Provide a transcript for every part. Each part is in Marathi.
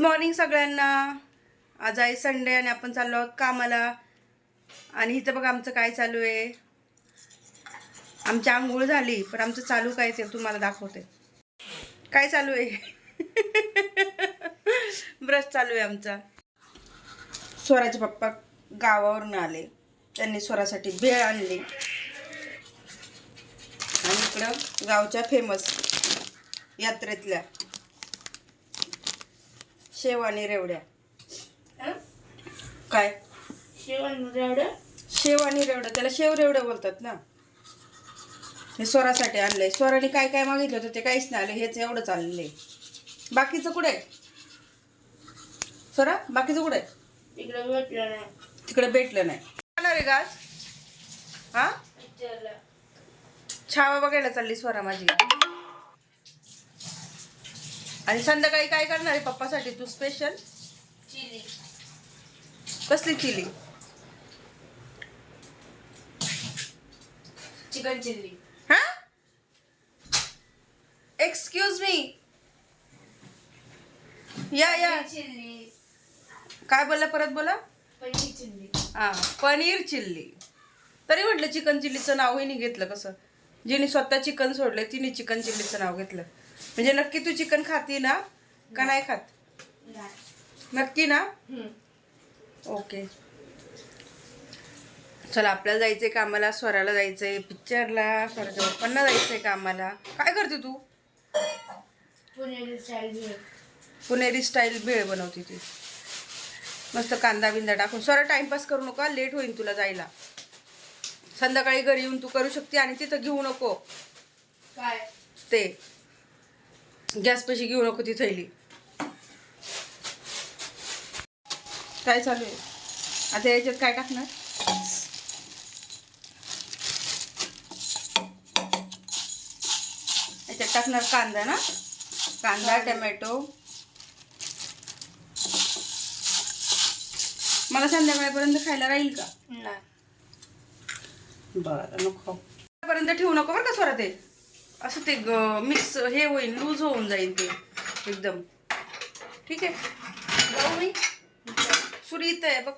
गुड मॉर्निंग सगळ्यांना. आज आहे संडे आणि आपण चाललो आहोत कामाला. आणि इथं बघा आमचं काय चालू आहे. आमची आंघोळ झाली पण आमचं चालू काय ते तुम्हाला दाखवते. काय चालू आहे? ब्रश चालू आहे आमचा. स्वराचे पप्पा गावावरून आले. त्यांनी स्वरासाठी भेळ आणली. आणि इकडं गावच्या फेमस यात्रेतल्या. शेव आणि रेवड्या. काय? शेव आणि रेवड्या? त्याला शेव रेवड्या बोलतात ना. हे स्वरासाठी आणलंय. स्वराने काय काय मागितलं होतं ते काहीच नाही आलं. हेच एवढं चाललंय बाकीचं कुठे? आहे स्वरा बाकीचं कुठे? आहे तिकडे भेटलं नाही. तिकडे भेटलं नाही. जाणार आहे आज? हा? छावा बघायला चालली स्वरा माझी. आणि संध्याकाळी काय करणार आहे पप्पासाठी तू स्पेशल चिली. कसली चिली? चिकन चिल्ली हा? एक्सक्यूज मी या या. चिल्ली काय बोला परत बोला? पनीर चिल्ली हा पनीर चिल्ली तरी म्हटलं चिकन चिल्लीचं नावही नाही घेतलं कसं? जिने स्वतः चिकन सोडलं तिने चिकन चिल्लीचं नाव घेतलं. म्हणजे नक्की तू चिकन खाती ना का नाही खात? नक्की ना. ओके. चला आपल्याला जायचंय कामाला स्वराला जायचंय पिक्चरला स्वराच्या पप्पांना जायचंय कामाला. काय करते तू? पुणेरी स्टाईल भेळ. पुणेरी स्टाईल भेळ बनवते ती. मस्त कांदा बिंदा टाकून. स्वरा टाइमपास करू नका लेट होईल तुला जायला. संध्याकाळी घरी येऊन तू करू शकते आणि तिथं घेऊ नको. काय? ते. गॅस पैसे घेऊ नको ती थैली. काय चालू आहे? आता याच्यात काय टाकणार? याच्यात टाकणार कांदा ना? कांदा टमॅटो. मला संध्याकाळपर्यंत खायला राहील का? नाही. बरं नको. पर्यंत ठेवू नको बरं का स्वरा ते? असं ते मिक्स हे होईल लूज होऊन जाईल ते एकदम. ठीक आहे? जाऊ मी सुरी इथं आहे बघ.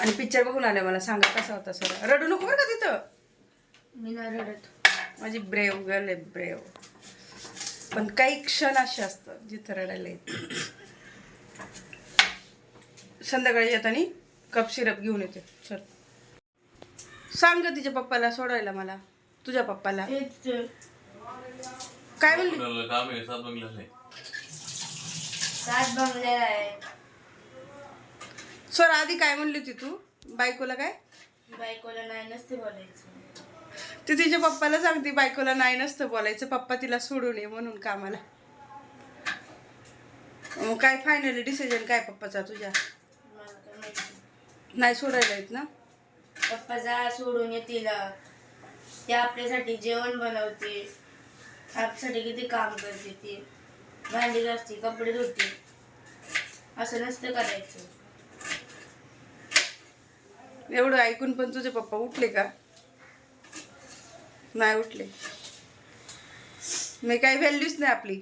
आणि पिक्चर बघून आले मला सांगा कसा होता सर. रडू नको बरं का तिथं? मी नाही रडत. माझी ब्रेव गर्ल आहे ब्रेव पण काही क्षण असे असतात जिथं रडायला येते संध्याकाळी येताना कप सिरप घेऊन येते. सांग ग तिच्या पप्पाला सोडायला मला. तुझ्या पप्पाला. काय म्हणली? बंगल्याला काम आहे? सात बंगल्याला आहे. सात बंगलेला आहे. सर आधी काय म्हणली होती तू? बायकोला काय? बायकोला नाही नसते बोलायचं. ती तिच्या पप्पाला सांगते बायकोला नाही नसतं बोलायचं. पप्पा तिला सोडून ये म्हणून कामाला. मग काय फायनली डिसिजन काय पप्पाचा तुझ्या? नाही सोडायला येत ना? पप्पा जा सोडून येतील. ते आपल्यासाठी जेवण बनवते आपल्यासाठी किती काम करते ती. भांडी घासते कपडे धुते असं नसतं करायचं. एवढं ऐकून पण तुझे पप्पा उठले का? नाही उठले. मी काही व्हॅल्यूच नाही आपली.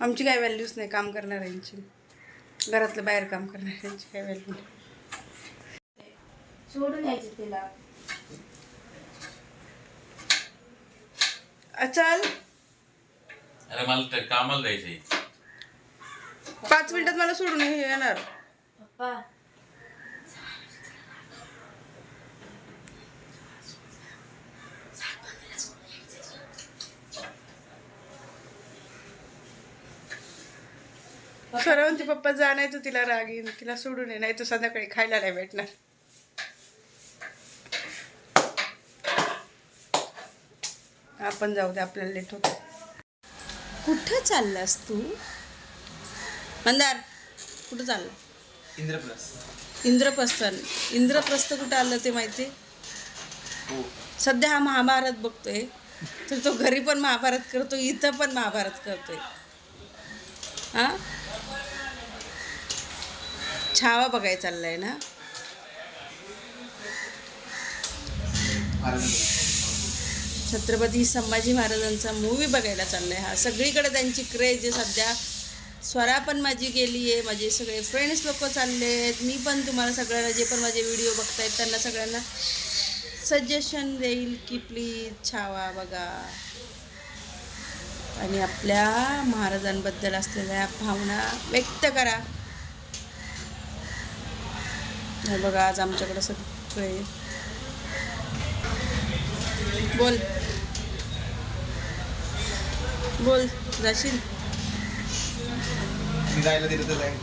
आमची काही व्हॅल्यूच नाही काम करणाऱ्यांची. घरातलं बाहेर काम करणाऱ्यांची काही व्हॅल्यू नाही. सोडून यायचं तिला. अचल. अरे मला ते कामाला जायचंय. पाच मिनिटात मला सोडून ये- येणार. पप्पा. सरवंती पप्पा जा नाही तर तिला राग येईन तिला सोडून ये नाही तर संध्याकाळी खायला नाही भेटणार. आपण जाऊ दे आपल्याला लेट होत कुठं चाललास तू? मंदार कुठं चालला? इंद्रप्रस्थ. इंद्रप्रस्थ. इंद्रप्रस्थ कुठं आलं ते माहिती? हो. सध्या हा महाभारत बघतोय. तर तो घरी पण महाभारत करतो इथं पण महाभारत करतोय. हा? छावा बघाय चाललाय ना? छत्रपती संभाजी महाराजांचा मूवी बघायला चाललाय हा. सगळीकडे त्यांची क्रेज आहे सध्या. स्वरा पण माझी गेली आहे. माझे सगळे फ्रेंड्स लोक चालले आहेत. मी पण तुम्हाला सगळ्यांना जे पण माझे व्हिडिओ बघतायत त्यांना सगळ्यांना सजेशन देईल की प्लीज छावा बघा. आणि आपल्या महाराजांबद्दल असलेल्या भावना व्यक्त करा. बघा आज आमच्याकडं सगळे बोल. बोल जाशील? जायला दिलं तर जाईन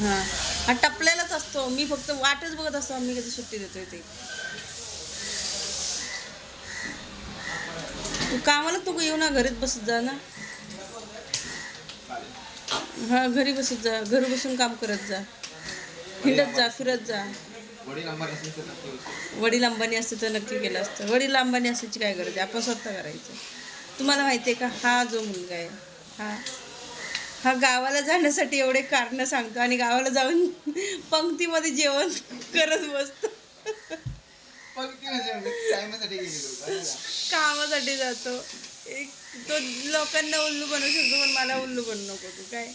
हां. हा टपलेलाच असतो. मी फक्त वाटच बघत असतो आम्ही कधी सुट्टी देतोय ते. तू कामाला तू येऊ ना घरीच बसत जा ना. हा घरी बसत जा. घरी बसून काम करत जा. हिंडत जा फिरत जा. वडील अंबानी असते तर नक्की केलं असतं. वडील अंबानी असायची काय गरज आहे? आपण स्वतः करायचं. तुम्हाला माहिती आहे का? हा जो मुलगा आहे हा हा गावाला जाण्यासाठी एवढे कारणं सांगतो आणि गावाला जाऊन पंक्तीमध्ये जेवण करत बसतो? कामासाठी जातो. एक तो लोकांना उल्लू बनवू शकतो पण मला उल्लू बनू नको तू काय?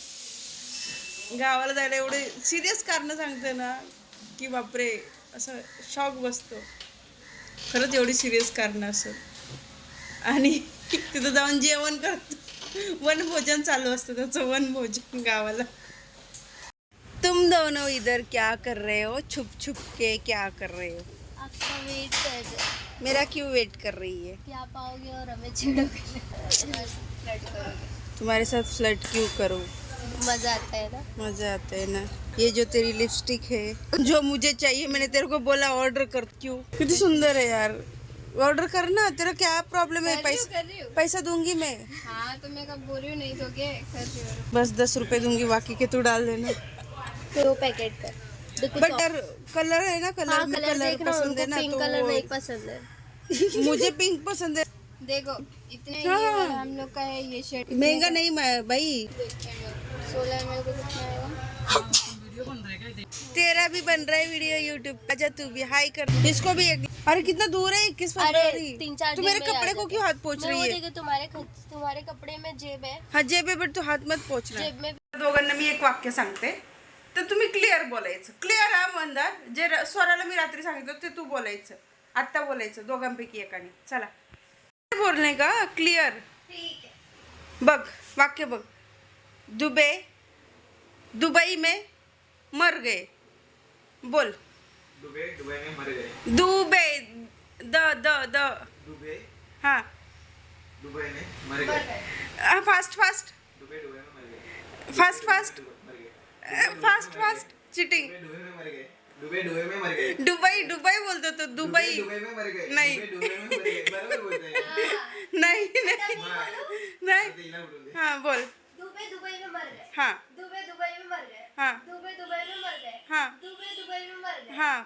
गावाला जायला एवढे सिरियस कारणं सांगते ना की बापरे असं शॉक बसतो. खरंच एवढी सिरियस कारणं असत आणि तिथं जाऊन जेवण करतो. वनभोजन चालू असतं त्याचं वनभोजन गावाला. तुम दोनों इधर क्या कर रहे हो? छुप छुप के क्या कर रहे हो? आपका वेट कर रहे मेरा क्यों वेट कर रही है? कि आप आओगे और हमें छेड़ोगे तुम्हारे साथ फ्लर्ट क्यों करो? मज़ा आता है ना? मज़ा आता है ना? ये जो तेरी लिपस्टिक है जो मुझे चाहिए मैंने तेरे को बोला ऑर्डर कर क्यों? कितनी सुंदर है यार। ऑर्डर करना तेरा क्या प्रॉब्लम है? पैसा पैसा दूँगी मैं। हाँ तो मैं कब बोल रही हूँ नहीं तो कर रही हूँ। बस दस रुपए दूँगी बाकी के तू डाल देना। दो पैकेट कर। बट कलर है ना कलर हाँ कलर कलर पसंद है ना पिंक तो कलर नहीं पसंद है। मुझे पिंक पसंद है। देखो इतने हाँ। ये हम लोग का है ये शर्ट महँगा नहीं मैं भाई। सोलह एम को कितना आएगा। तेरा भी बन रहा है वीडियो यूट्यूब आजा तू भी हाई कर। इसको भी एक अरे कितना दूर है इक्कीस अरे तीन चार तू मेरे कपड़े को क्यों हाथ पोछ रही है? देखो तुम्हारे खत- तुम्हारे कपड़े में जेब है। हा जेब आहे बट तू हात मत पोचणार जेब में दोघांना मी एक वाक्य सांगते. तर तुम्ही क्लिअर बोलायचं. क्लिअर हा मंदार. जे र- स्वराला मी रात्री सांगितलं ते तू बोलायचं. आत्ता बोलायचं दोघांपैकी एकाने. चला. बोलणे का? क्लिअर बघ वाक्य बघ. दुबे दुबई में मर गए. बोल. दुबे दुबई में मर गए. दुबे. द द द दुबे हाँ दुबई में मर गए फास्ट फास्ट दुबे दुबई में मर गए fast fast fast fast cheating Dubai में मर गए दुबे दुबई में मर गए दुबई दुबई बोलतो तो दुबई दुबई में मर गए नहीं. दुबे दुबई में मर गए बरोबर बोलते हैं नाही नाही हाँ, नाही ते दे. हा बोल दुबई दुबई में मर गए हा दुबई दुबई में मर गए हा दुबई दुबई में मर गए हा दुबई दुबई में मर गए हाँ।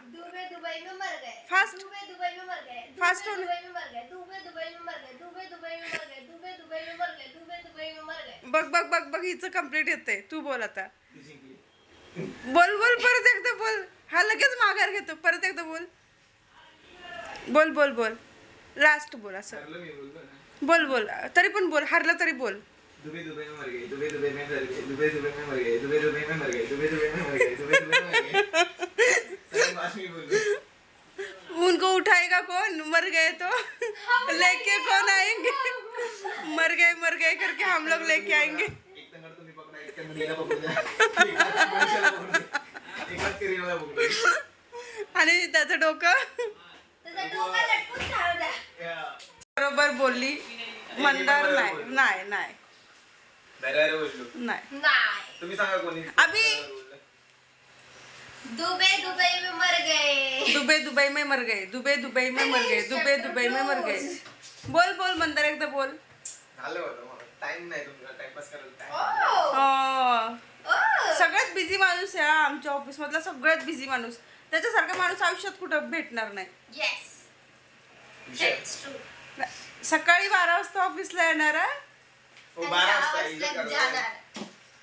दुबई दुबई में मर गए Fast. दुबई दुबई में मर गए Fast दुबई में मर गए दुबई दुबई में मर गए दुबई दुबई में मर गए दुबई दुबई में मर गए दुबई दुबई में मर गए बघ बघ बघ बघ हिचं कंप्लीट येते तू बोल आता. बोल बोल परत एकदा बोल हा लगेच माघार घेतो परत एकदा बोल बोल बोल बोल लास्ट बोल असं बोल बोल तरी पण बोल हारलं तरी बोल दुबई दुबई में मर गए दुबई दुबई में मर गए दुबई दुबई में मर गए दुबई दुबई में मर गए दुबई दुबई में मर गए दुबई दुबई में मर गए सर बात में बोल रहे उनको उठाएगा कौन? मर गए तो। लेके कौन आएंगे? मर गए मर गए करके हम लोग लेके आएंगे. आणि त्याचं डोकं। त्याचा डोका लटकून राहू द्या या. बरोबर बोलली। मंदार नाही नाही. नाही. तुम्ही सांगा कोणी. अभि- दुबई दुबई में मर गए। दुबे दुबई में मर गए दुबे दुबई में मर गए दुबे दुबई में मर गए। बोल बोल मंदार एकदा बोल। टाइम नाही टाइमपास करायला. हो. ओ! सगळ्यात बिझी माणूस आहे हा आमच्या ऑफिस मधला सगळ्यात बिझी माणूस. त्याच्यासारखा माणूस आयुष्यात कुठं भेटणार नाही. सकाळी बारा वाजता ऑफिसला येणार हा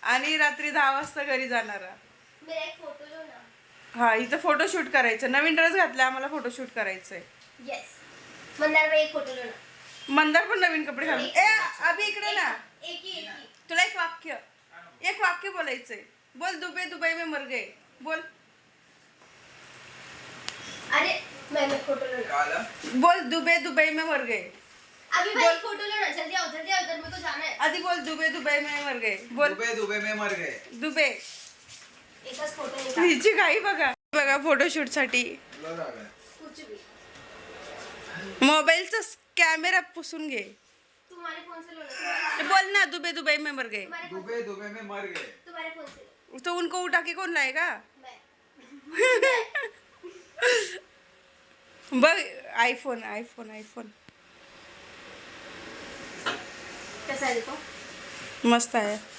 आणि रात्री दहा वाजता घरी जाणार हा. इथं फोटोशूट करायचं. नवीन ड्रेस घातला आम्हाला फोटोशूट करायचंय. येस मंदार भाई एक फोटो लो ना मंदार पण नवीन कपडे घालून. ए अभि इकडे ना. एक ही एक ही तुला एक वाक्य. एक वाक्य बोलायचंय. बोल दुबई दुबई में मर गए. बोल. अरे मैंने फोटो लेना बोल दुबई दुबई में मर गए. अभी भाई फोटो लेना जल्दी आओ जल्दी आओ इधर मेरे को जाना है. आधी बोल दुबई दुबई में मर गए. बोल. दुबे दुबे में मर गए. दुबे. हिची घाई बघा. बघा फोटोशूटसाठी. मोबाईलचा कॅमेरा पुसून घे. तुम्हारे फोन से लो ना तुम्हारे- बोल ना दुबई दुबई में मर गए तुम्हारे फोन दुबे दुबे में मर गए. तुम्हारे फोन से लो तो उनको उठा के कौन लाएगा मैं बघ आयफोन आयफोन आयफोन कैसा है देखो मस्त आहे. दुबे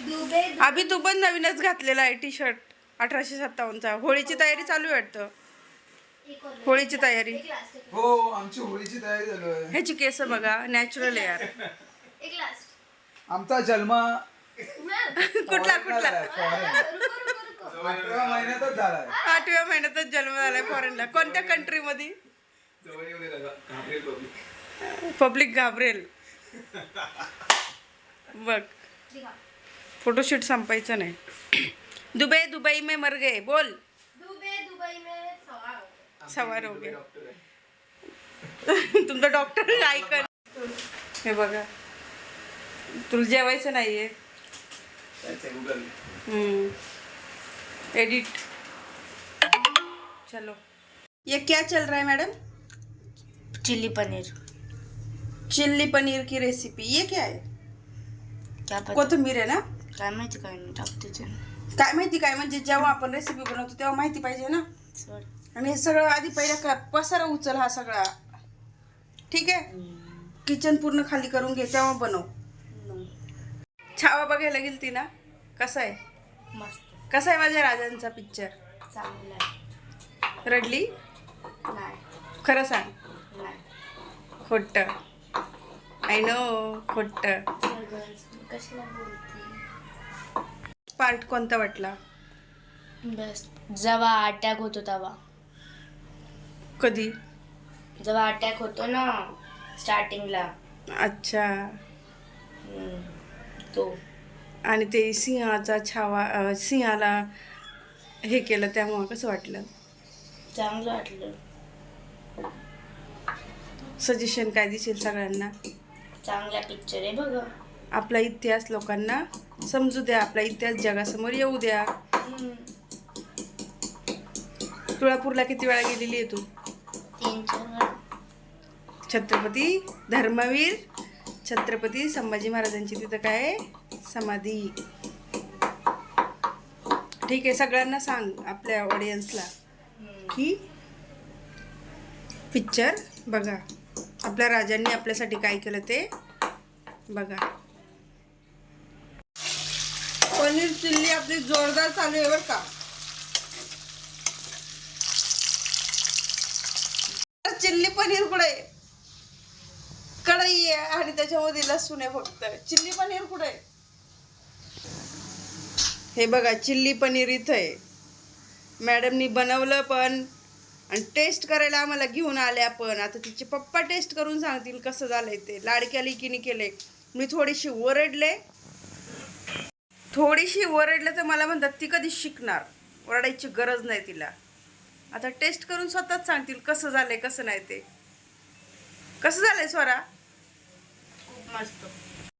अभि तू पण नवीनच घातलेला आहे टी शर्ट अठराशे सत्तावन्नचा. होळीची तयारी चालू आहे वाटतं। होळीची तयारी. हो आमची होळीची तयारी चालू आहे. ह्याची केस बघा नॅचरल आहे यार. एक लास्ट आमचा जन्म कुठला कुठला? रुको रुको रुको. अठरा महिन्यातच झालाय. आठव्या महिन्यातच जन्म झालाय फॉरेनला कोणत्या कंट्री मध्ये? पब्लिक घाबरेल बघ. फोटोशूट संपायचं नाही. दुबई दुबई में मर गए बोल. दुबे दुबई में सवार हो गए. सवार हो गए. तुमचा डॉक्टर ऐकन हे बघा. तुला जेवायचं नाहीये. एडिट चलो. ये क्या चल रहा है madam chilli paneer. Chilli paneer की रेसिपी ये क्या है? क्या पता कोथिंबीर आहे ना? काय माहिती काय नाही टाकते ते. काय माहिती काय म्हणजे जेव्हा आपण रेसिपी बनवतो तेव्हा माहिती पाहिजे ना. आणि हे सगळं आधी पहिला का पसारा उचल हा सगळा. ठीक आहे? किचन पूर्ण खाली करून घे तेव्हा बनव. छावा बघायला गेलती ना? कसा आहे? मस्त. कसा आहे माझ्या राजांचा पिक्चर चांगलं आहे. रडली? नाही. खरं सांग. नाही. खोट. आय नो खोट. कशाला बोलते? पार्ट कोणता वाटला? बस जेव्हा अटॅक होतो तेव्हा. कधी? जेव्हा अटॅक होतो ना स्टार्टिंगला अच्छा. तो. आणि ते सिंहाचा छावा अं, सिंहाला हे केलं त्यामुळं कसं वाटलं? चांगलं वाटलं. सजेशन काय दिसेल सगळ्यांना? चांगला पिक्चर आहे बघ. आपला इतिहास लोकांना. समजू द्या आपला इतिहास जगासमोर येऊ द्या. तुळापूरला किती वेळा गेलेली आहे तू. छत्रपती धर्मवीर छत्रपती संभाजी महाराजांची तिथं काय? समाधी. ठीक आहे सगळ्यांना सांग आपल्या ऑडियन्सला की पिक्चर बघा. आपल्या राजांनी आपल्यासाठी काय केलं ते बघा. पनीर चिल्ली आपली जोरदार चालू आहे बरं का. चिल्ली पनीर कुठे? कढई आहे आणि त्याच्यामध्ये लसूण आहे फक्त. चिल्ली पनीर कुठे? हे बघा चिल्ली पनीर इथं आहे. मॅडमनी बनवलं पण आणि टेस्ट करायला आम्हाला घेऊन आल्या पण. आता तिचे पप्पा टेस्ट करून सांगतील कसं झालंय ते. लाडक्या लिकीने केले मी थोडीशी ओरडले. थोडीशी ओरडलं तर मला म्हणतात ती कधी शिकणार? ओरडायची गरज नाही तिला. आता टेस्ट करून स्वतःच सांगतील कसं झालंय कसं नाही ते. कसं झालंय स्वरा? खूप मस्त.